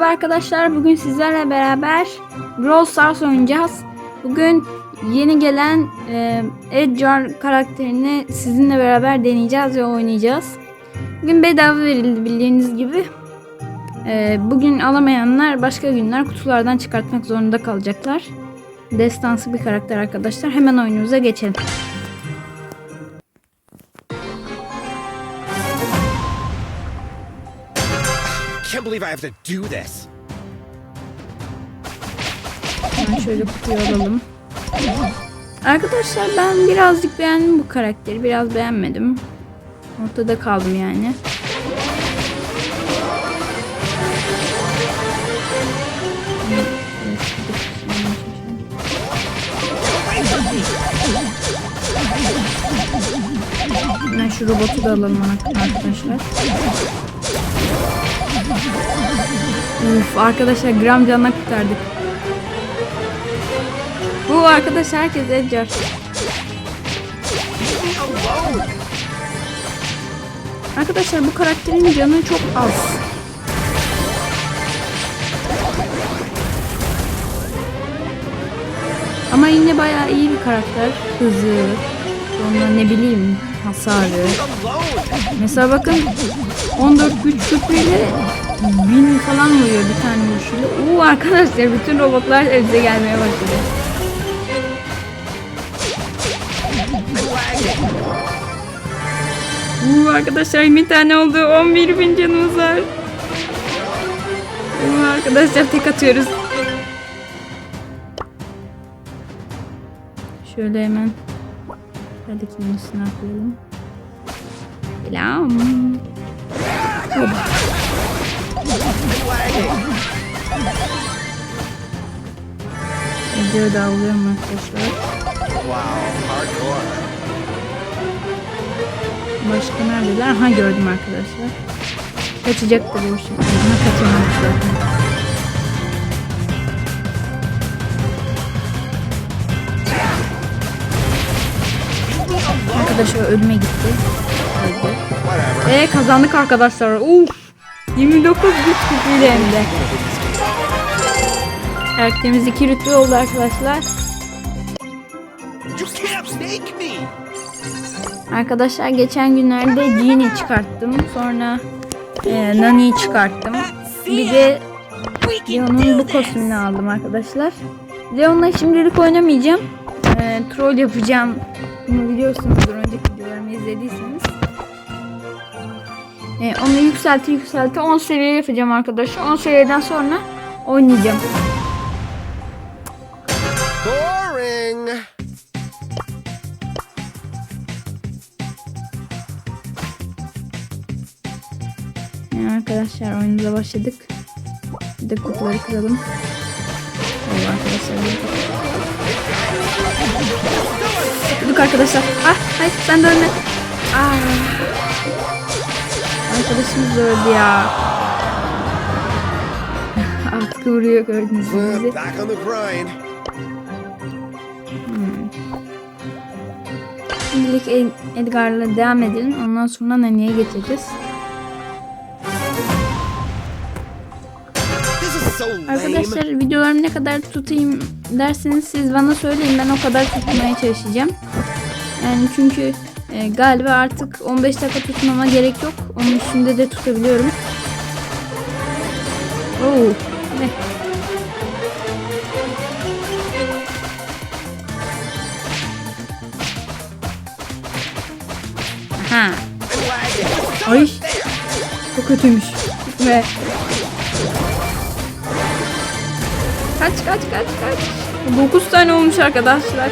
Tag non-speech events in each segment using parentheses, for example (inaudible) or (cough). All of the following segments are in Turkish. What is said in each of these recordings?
Merhaba arkadaşlar bugün sizlerle beraber Brawl Stars oynayacağız. Bugün yeni gelen e, Edgar karakterini sizinle beraber deneyeceğiz ve oynayacağız. Bugün bedava verildi bildiğiniz gibi. E, bugün alamayanlar başka günler kutulardan çıkartmak zorunda kalacaklar. Destansı bir karakter arkadaşlar. Hemen oyunumuza geçelim. Believe I have to do this. Hemen şöyle kutuyu alalım. Arkadaşlar ben birazcık beğendim bu karakteri. Biraz beğenmedim. Ortada kaldım yani. Hemen şu robotu da alalım arkadaşlar. Uf arkadaşlar gram canına kurtardık. Bu arkadaş herkes Edgar. Arkadaşlar bu karakterin canı çok az. Ama yine bayağı iyi bir karakter. Hızı, sonra ne bileyim hasarı. Mesela bakın 14 güç küpüyle bin falan vuruyor bir tane vuruşuyla. Oo arkadaşlar bütün robotlar bize gelmeye başladı. Oo arkadaşlar bir tane oldu. 11 bin canımız var. Oo arkadaşlar tek atıyoruz. Şöyle hemen Hadi üstüne atlayalım. Selam. Hop. Videoyu da alıyorum arkadaşlar. Wow, hardcore. Başka neredeler? Ha gördüm arkadaşlar. Kaçacaktır o şimdi. Ama kaçamamış zaten. Arkadaşlar ölüme gitti. Öldü. Kazandık arkadaşlar. Uf. 29 güç gücüyle hem de. Karakterimiz 2 rütbe oldu arkadaşlar. Arkadaşlar geçen günlerde Jean'i çıkarttım. Sonra e, Nani'yi çıkarttım. Bir de Leon'un bu kostümünü aldım arkadaşlar. Leon'la şimdilik oynamayacağım. E, troll yapacağım. Bunu biliyorsunuzdur önceki videolarımı izlediyseniz. E, onu yükselti yükselti 10 seviye yapacağım arkadaşlar. 10 seviyeden sonra oynayacağım. Boring. Yani arkadaşlar oyunumuza başladık. Bir de kutuları kıralım. Allah arkadaşlar. Kırdık arkadaşlar. Ah hayır sen de. Ah. Arkadaşımız da öldü ya. (laughs) Artık vuruyor gördünüz mü bizi. Grind. Şimdilik Ed- Edgar'la devam edelim. Ondan sonra Nani'ye geçeceğiz. Arkadaşlar videolarımı ne kadar tutayım derseniz siz bana söyleyin ben o kadar tutmaya çalışacağım. Yani çünkü e, galiba artık 15 dakika tutmama gerek yok. Onun üstünde de tutabiliyorum. Oo, ne? Aha. Ay. Çok kötüymüş. Ve Kaç kaç kaç kaç. 9 tane olmuş arkadaşlar.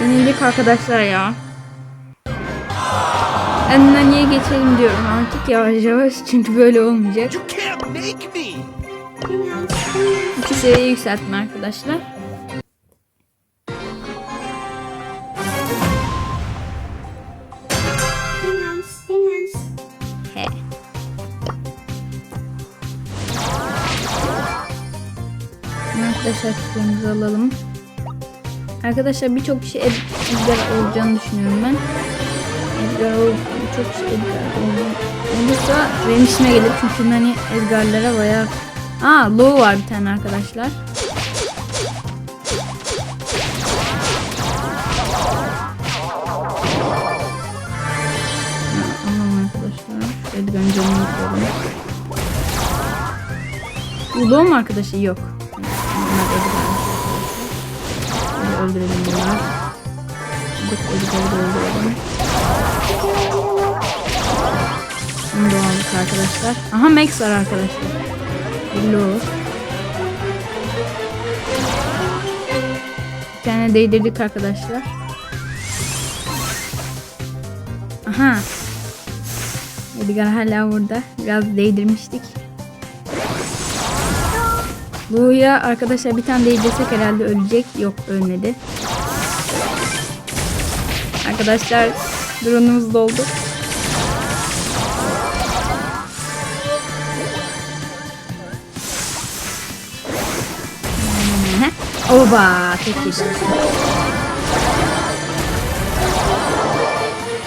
Yenildik arkadaşlar ya. Niye geçelim diyorum artık yavaş yavaş çünkü böyle olmayacak. İki seviye yükseltme arkadaşlar. He. Arkadaşlar kutularımızı alalım. Arkadaşlar birçok kişi Ed- Edgar olacağını düşünüyorum ben. Edgar ol çok Edgar oldu. olursa benim işime gelir çünkü hani Edgar'lara bayağı Aa Low var bir tane arkadaşlar. Edgar'ın canını yıkıyorum. Low mu arkadaşı? Yok. Öldürelim. Gidip Edgar'ı da öldürelim. Bunu da arkadaşlar. Aha Max var arkadaşlar. Hello. Bir tane değdirdik arkadaşlar. Aha. Edgar hala burada. Biraz değdirmiştik. Lu'ya arkadaşlar bir tane değdirsek herhalde ölecek. Yok ölmedi. Arkadaşlar drone'umuz doldu. Oba tek yedi.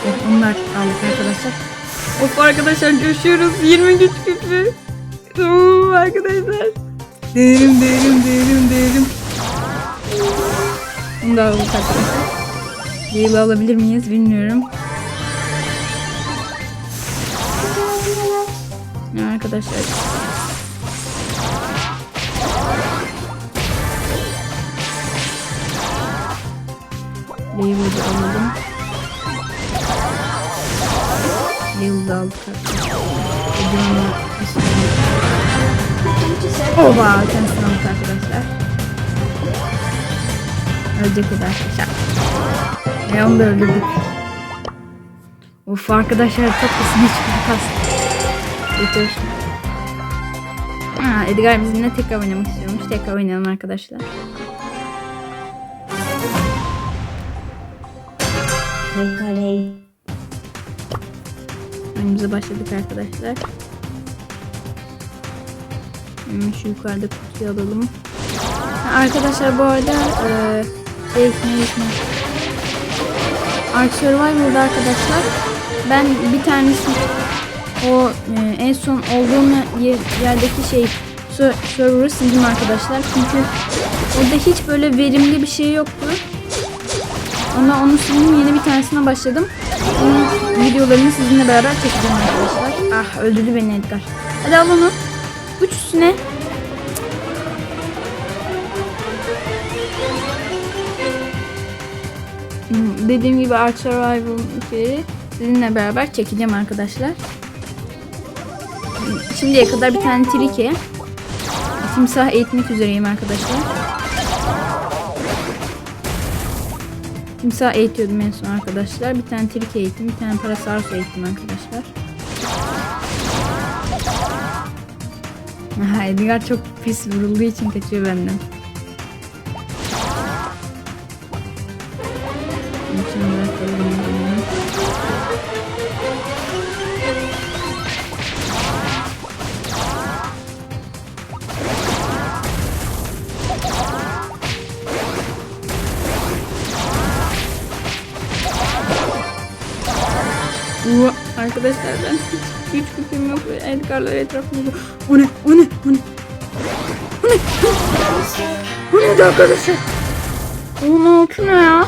Evet, onlar aldık arkadaşlar. Of arkadaşlar coşuyoruz. 20 güç küpü. Oo, arkadaşlar. Değerim değerim değerim değerim. Bunu da aldık arkadaşlar. Yılı alabilir miyiz bilmiyorum. Ya Arkadaşlar Label'ı alalım. Label'ı aldık arkadaşlar. Ödülümü Oba kendisini aldık arkadaşlar. Ölecek arkadaşlar. Ve onu da öldürdük. Uf arkadaşlar çok kesin hiç kas. Getir. Ha, Edgar bizimle tekrar oynamak istiyormuş. Tekrar oynayalım arkadaşlar. Önümüze başladık arkadaşlar. Şu yukarıda kutuyu alalım. Arkadaşlar bu arada e, şey ne ismi? Ark Survivor'da arkadaşlar ben bir tanesi o e, en son olduğum yer- yerdeki şey ser- server'ı sildim arkadaşlar. Çünkü orada hiç böyle verimli bir şey yoktu. Ona onu sildim yeni bir tanesine başladım. Onun videolarını sizinle beraber çekeceğim arkadaşlar. Ah öldürdü beni Edgar. Hadi al onu. Uç üstüne. Dediğim gibi Ark Survival'ı sizinle beraber çekeceğim arkadaşlar. Şimdiye kadar bir tane trike. Timsah eğitmek üzereyim arkadaşlar. Timsah eğitiyordum en son arkadaşlar. Bir tane trike eğittim. Bir tane parasaurus eğittim arkadaşlar. (laughs) Edgar çok pis vurulduğu için kaçıyor benden. Arkadaşlar ben hiç gücüm yok Edgar'lar etrafımda. O ne? O ne? O ne? O ne? O neydi arkadaşlar? Onun altı ne ya?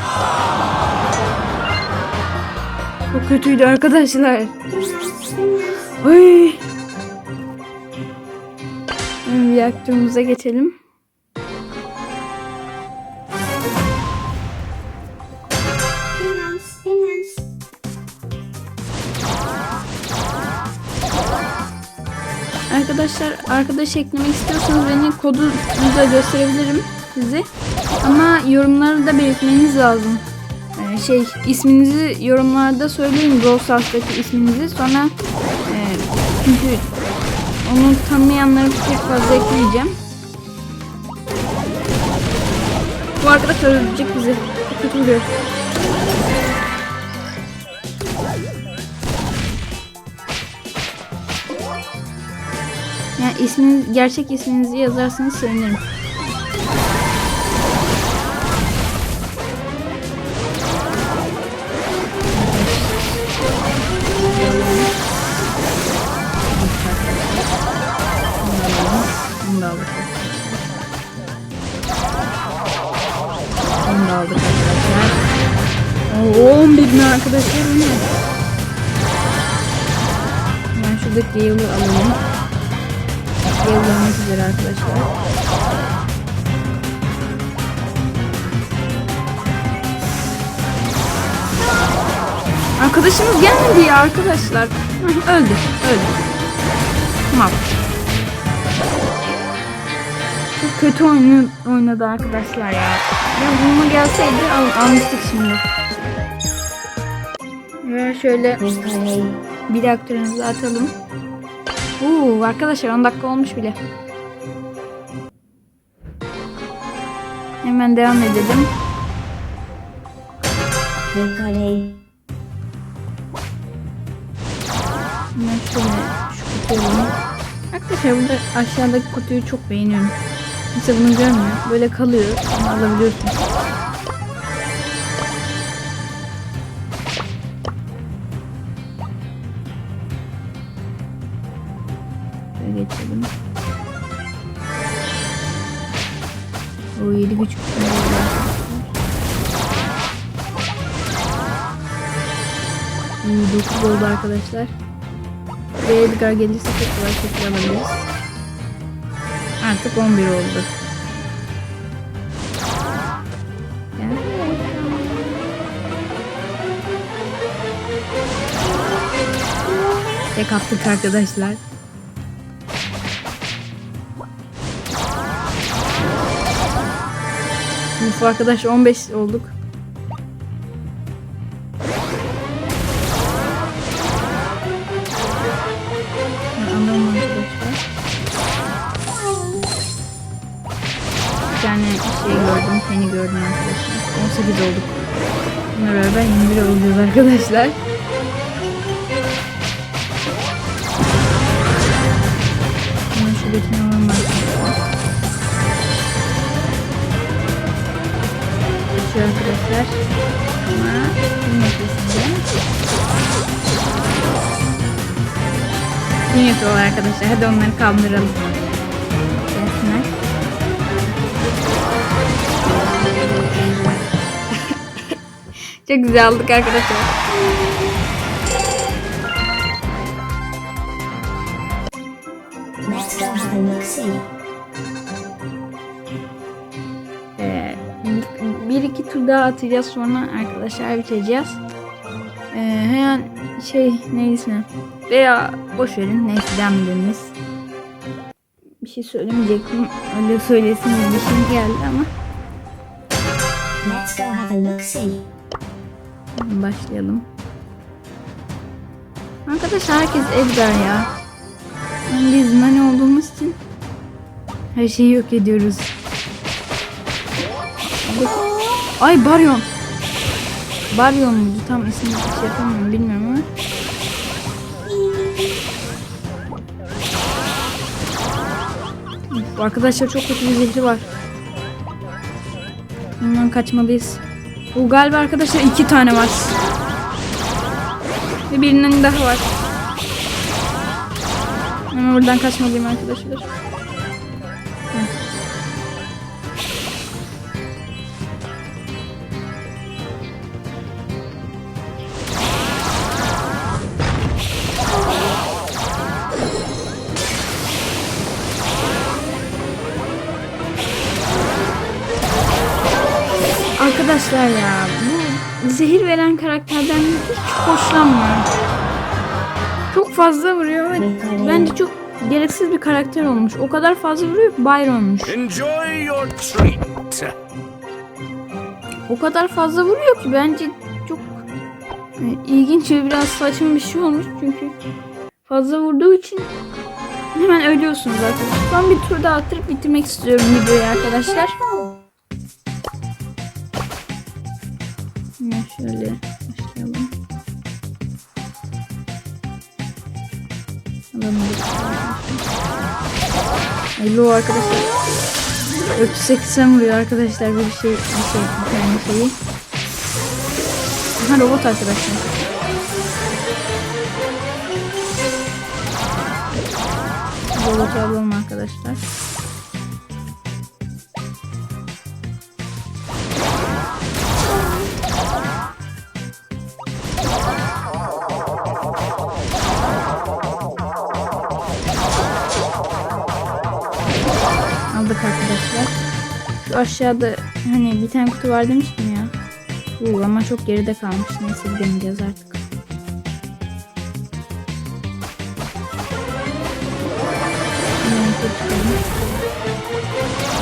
Çok kötüydü arkadaşlar. Ay. Reaktörümüze geçelim. Arkadaşlar arkadaş eklemek istiyorsanız beni kodu da gösterebilirim size. Ama yorumları da belirtmeniz lazım. Ee, şey isminizi yorumlarda söyleyin Brawl Stars'taki isminizi sonra e, çünkü onu tanımayanları pek fazla ekleyeceğim. Bu arkadaş öldürecek bizi. Çok kötü E, isminiz, gerçek isminizi yazarsanız sevinirim. Bunu da aldık. Bunu da aldık arkadaşlar. Ne? Ben şuradaki yılı alalım. Gale gelmek üzere arkadaşlar. Arkadaşımız gelmedi ya arkadaşlar. Öldü, öldü. Tamam. Çok kötü oyunu oynadı arkadaşlar ya. Ya bununla gelseydi al, almıştık şimdi. Ve şöyle bir aktörümüzü atalım. Uuu arkadaşlar 10 dakika olmuş bile. Hemen devam edelim. Hemen şöyle şu kutuyu. Arkadaşlar burada aşağıdaki kutuyu çok beğeniyorum. Kimse bunu görmüyor. Böyle kalıyor. Ama alabiliyorsun. Güç kutu oldu arkadaşlar. İyi 9 oldu arkadaşlar. Ve Edgar gelirse çok kolay şekilde alabiliriz. Artık 11 oldu. Tek attık arkadaşlar. Uf arkadaş 15 olduk. Bir tane şey gördüm, seni gördüm arkadaşlar. 18 olduk. Bununla beraber 21 olacağız arkadaşlar. Hemen şuradakini Geçiyor arkadaşlar. Ama bir nefesinde. Gün yapıyorlar arkadaşlar. Hadi onları kaldıralım. (laughs) Çok güzel aldık arkadaşlar. Let's go have daha atacağız sonra arkadaşlar bitireceğiz. Ee, hemen şey ismi? Veya boş verin neyse devam ediniz. Bir şey söylemeyecektim. Öyle söylesin bir şey geldi ama Let's go have a look-see. başlayalım. Arkadaşlar herkes Edgar ya. Biz mani olduğumuz için her şeyi yok ediyoruz. Ay Baryon. Baryon muydu? Tam ismini hiç yapamıyorum bilmiyorum ama. Arkadaşlar çok kötü bir zehri var. Bundan kaçmalıyız. Bu galiba arkadaşlar iki tane var. Ve birinin daha var. Hemen buradan kaçmalıyım arkadaşlar. Arkadaşlar ya bu zehir veren karakterden hiç hoşlanmıyorum. Çok fazla vuruyor ve bence çok gereksiz bir karakter olmuş. O kadar fazla vuruyor ki Byron olmuş. Enjoy your treat. O kadar fazla vuruyor ki bence çok ilginç ve biraz saçma bir şey olmuş çünkü fazla vurduğu için hemen ölüyorsunuz arkadaşlar. Son bir tur daha attırıp bitirmek istiyorum videoyu arkadaşlar. Şöyle başlayalım. Hello arkadaşlar. 480 vuruyor arkadaşlar bir şey bir şey bir tane şeyi. Ha robot arkadaşlar. Robotu alalım arkadaşlar. Aşağıda hani bir tane kutu var demiştim ya. Uuu ama çok geride kalmış. Neyse deneyeceğiz artık.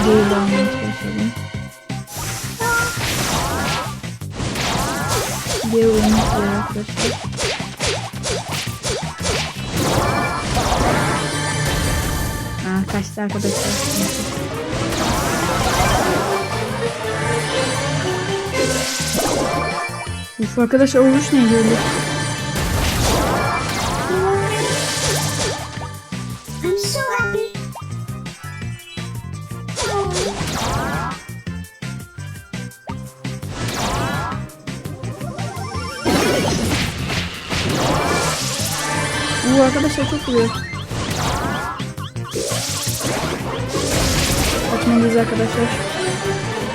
Değil almaya çalışalım. Oyunumuz var arkadaşlar. Aa, kaçtı arkadaşlar. Uf arkadaşlar o vuruş neydi öyle? Bu arkadaşlar çok vuruyor. Atmalıyız arkadaşlar.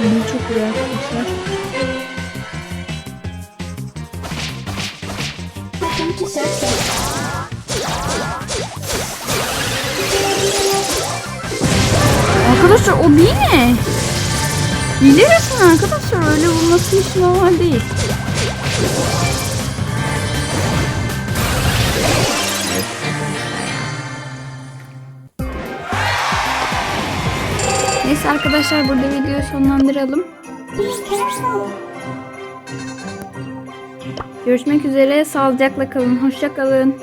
Bunu çok vuruyor arkadaşlar. Welcome to circus. Arkadaşlar o bir ne? Hile resmen arkadaşlar öyle vurması hiç normal değil. Neyse arkadaşlar burada videoyu sonlandıralım. Görüşmek üzere. Sağlıcakla kalın. Hoşça kalın.